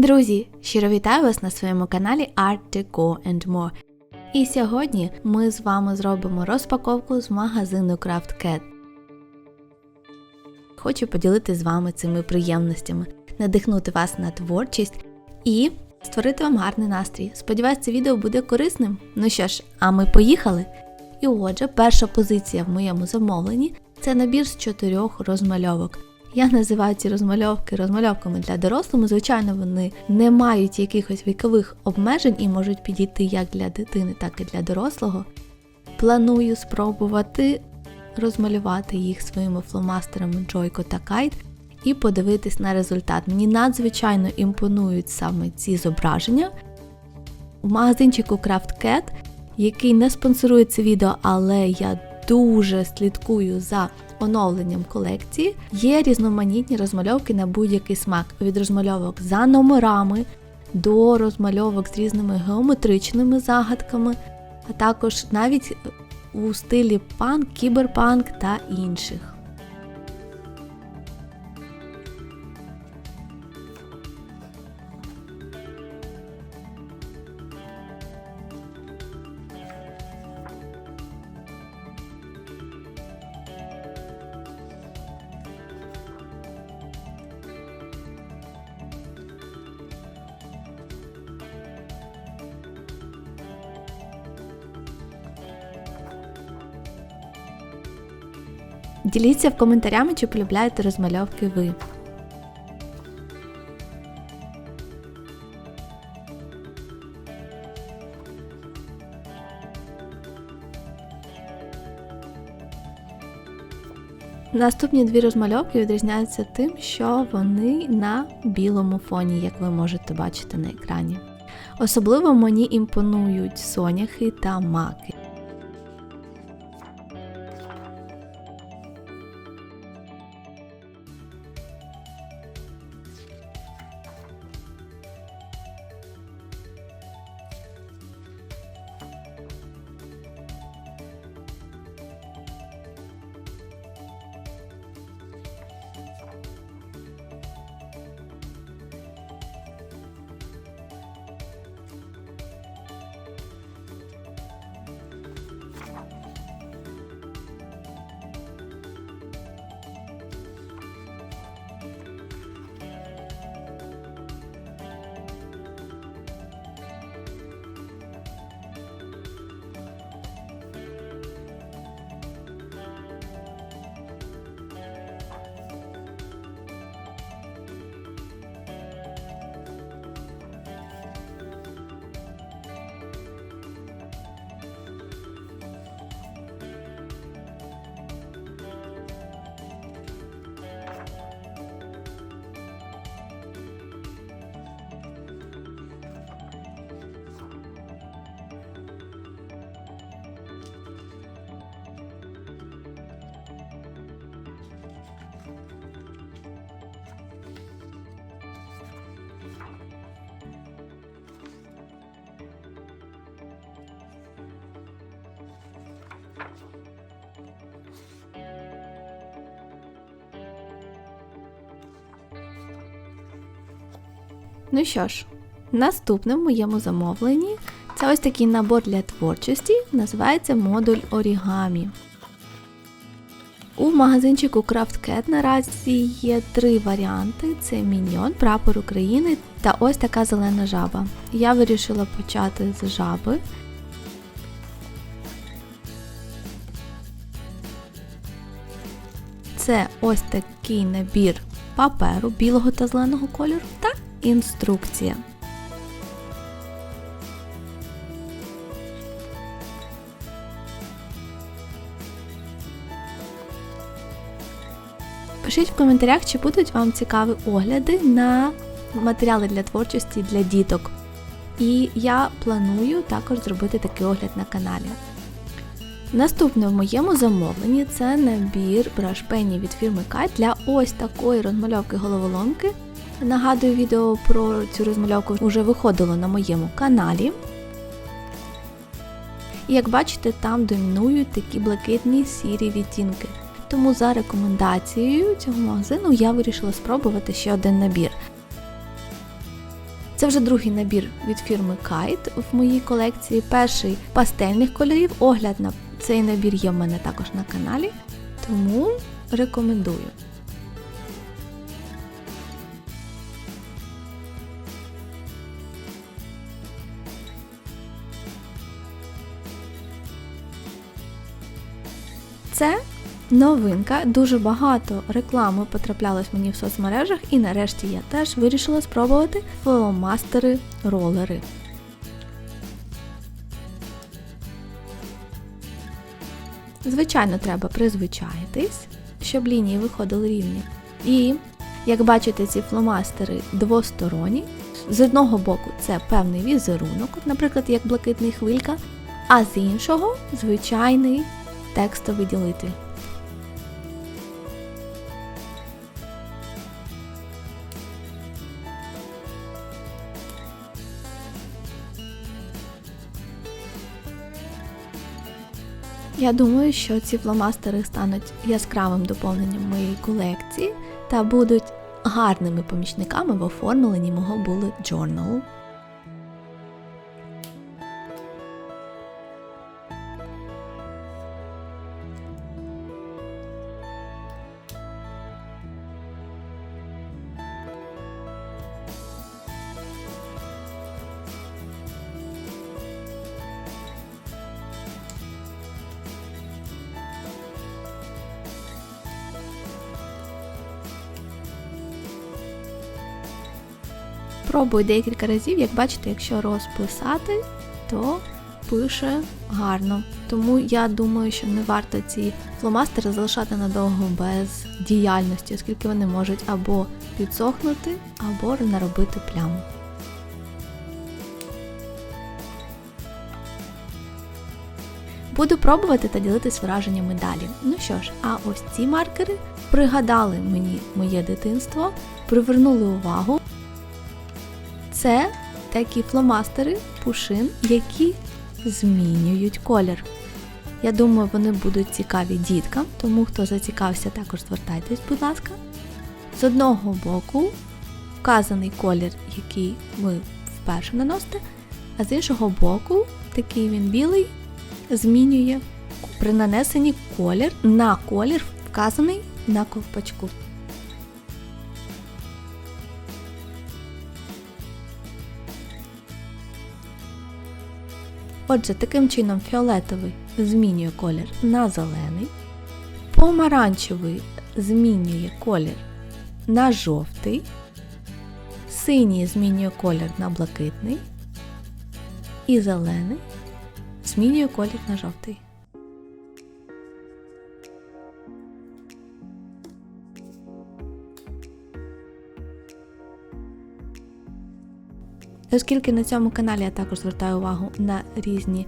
Друзі, щиро вітаю вас на своєму каналі Art Deco and More. І сьогодні ми з вами зробимо розпаковку з магазину Craft Cat. Хочу поділитися з вами цими приємностями, надихнути вас на творчість і створити вам гарний настрій. Сподіваюсь, це відео буде корисним. Ну що ж, а ми поїхали! І отже, перша позиція в моєму замовленні це набір з чотирьох розмальовок. Я називаю ці розмальовки розмальовками для дорослими. Звичайно, вони не мають якихось вікових обмежень і можуть підійти як для дитини, так і для дорослого. Планую спробувати розмалювати їх своїми фломастерами Joyko та Kite і подивитись на результат. Мені надзвичайно імпонують саме ці зображення. У магазинчику Craft Cat, який не спонсорує це відео, але я дуже слідкую за оновленням колекції, є різноманітні розмальовки на будь-який смак від розмальовок за номерами до розмальовок з різними геометричними загадками, а також навіть у стилі панк, кіберпанк та інших. Діліться в коментарями, чи полюбляєте розмальовки ви. Наступні дві розмальовки відрізняються тим, що вони на білому фоні, як ви можете бачити на екрані. Особливо мені імпонують соняхи та маки. Ну що ж, наступне в моєму замовленні це ось такий набор для творчості, називається модуль орігамі. У магазинчику CraftCat наразі є три варіанти: це міньйон, прапор України та ось така зелена жаба. Я вирішила почати з жаби. Це ось такий набір паперу білого та зеленого кольору та інструкція. Пишіть в коментарях, чи будуть вам цікаві огляди на матеріали для творчості для діток. І я планую також зробити такий огляд на каналі. Наступне в моєму замовленні це набір брашпені від фірми Kite для ось такої розмальовки головоломки. Нагадую, відео про цю розмальовку вже виходило на моєму каналі. І як бачите, там домінують такі блакитні сірі відтінки. Тому за рекомендацією цього магазину я вирішила спробувати ще один набір. Це вже другий набір від фірми Kite в моїй колекції. Перший пастельних кольорів. Огляд на цей набір є в мене також на каналі, тому рекомендую. Це новинка, дуже багато реклами потраплялось мені в соцмережах, і нарешті я теж вирішила спробувати фломастери ролери. Звичайно, треба призвичаїтись, щоб лінії виходили рівні. І, як бачите, ці фломастери двосторонні. З одного боку це певний візерунок, наприклад, як блакитний хвилька, а з іншого звичайний текстовий ділитель. Я думаю, що ці фломастери стануть яскравим доповненням моєї колекції та будуть гарними помічниками в оформленні мого bullet journal. Пробую декілька разів, як бачите, якщо розписати, то пише гарно. Тому я думаю, що не варто ці фломастери залишати надовго без діяльності, оскільки вони можуть або підсохнути, або наробити пляму. Буду пробувати та ділитись враженнями далі. Ну що ж, а ось ці маркери пригадали мені моє дитинство, привернули увагу. Це такі фломастери пушин, які змінюють колір. Я думаю, вони будуть цікаві діткам, тому хто зацікавився, також звертайтесь, будь ласка. З одного боку вказаний колір, який ви вперше наносите, а з іншого боку, такий він білий, змінює при нанесенні колір на колір, вказаний на ковпачку. Отже, таким чином фіолетовий змінює колір на зелений, помаранчевий змінює колір на жовтий, синій змінює колір на блакитний і зелений змінює колір на жовтий. Оскільки на цьому каналі я також звертаю увагу на різні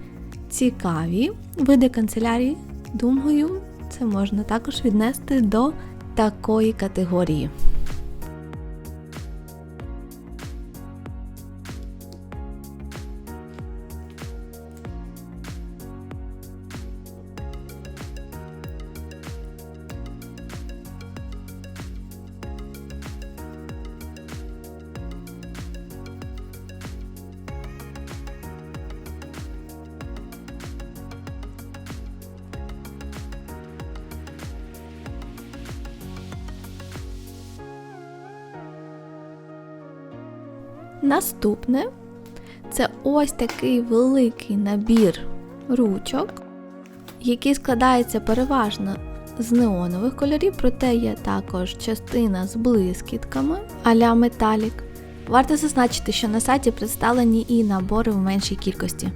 цікаві види канцелярії, думаю, це можна також віднести до такої категорії. Наступне це ось такий великий набір ручок, який складається переважно з неонових кольорів, проте є також частина з блискітками а-ля металік. Варто зазначити, що на сайті представлені і набори в меншій кількості.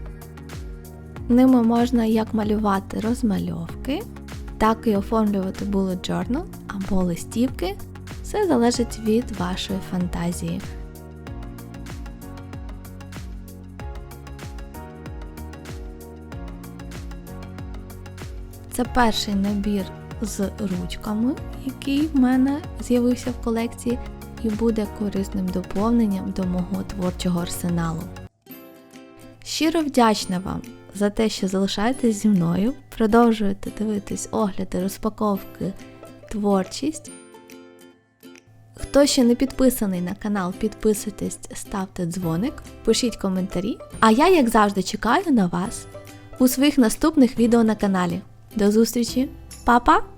Ними можна як малювати розмальовки, так і оформлювати bullet journal або листівки. Все залежить від вашої фантазії. Це перший набір з ручками, який в мене з'явився в колекції, і буде корисним доповненням до мого творчого арсеналу. Щиро вдячна вам за те, що залишаєтесь зі мною, продовжуєте дивитись огляди, розпаковки, творчість. Хто ще не підписаний на канал, підписуйтесь, ставте дзвоник, пишіть коментарі. А я, як завжди, чекаю на вас у своїх наступних відео на каналі. До зустрічі, Па-па!